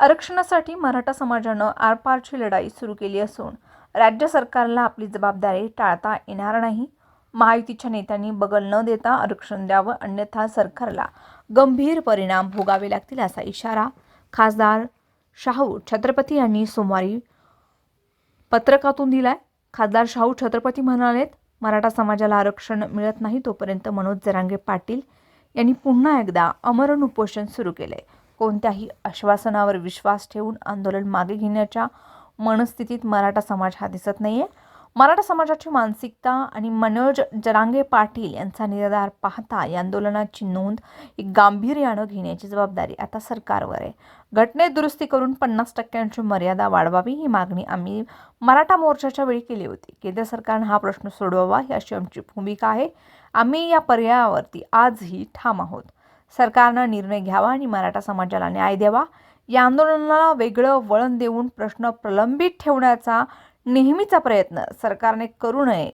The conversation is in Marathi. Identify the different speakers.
Speaker 1: आरक्षणासाठी मराठा समाजानं आरपारची लढाई सुरू केली असून राज्य सरकारला आपली जबाबदारी टाळता येणार नाही. महायुतीच्या नेत्यांनी बगल न देता आरक्षण द्यावं अन्यथा सरकारला गंभीर परिणाम भोगावे लागतील असा इशारा खासदार शाहू छत्रपती यांनी सोमवारी पत्रकातून दिलाय. खासदार शाहू छत्रपती म्हणालेत मराठा समाजाला आरक्षण मिळत नाही तोपर्यंत मनोज जरांगे पाटील यांनी पुन्हा एकदा अमरण उपोषण सुरू केले कोणत्याही आश्वासनावर विश्वास ठेवून आंदोलन मागे घेण्याच्या मनस्थितीत मराठा समाज हा दिसत नाही आहे मराठा समाजाची मानसिकता आणि मनोज जरांगे पाटील यांचा निर्धार पाहता या आंदोलनाची नोंद ही गांभीर्यानं घेण्याची जबाबदारी आता सरकारवर आहे. घटनेत दुरुस्ती करून पन्नास टक्क्यांची मर्यादा वाढवावी ही मागणी आम्ही मराठा मोर्चाच्या वेळी केली होती. केंद्र सरकारनं हा प्रश्न सोडवावा ही अशी आमची भूमिका आहे. आम्ही या पर्यायावरती आजही ठाम आहोत. सरकारनं निर्णय घ्यावा आणि मराठा समाजाला न्याय द्यावा. या आंदोलनाला वेगळं वळण देऊन प्रश्न प्रलंबित ठेवण्याचा नेहमीचा प्रयत्न सरकारने करू नये.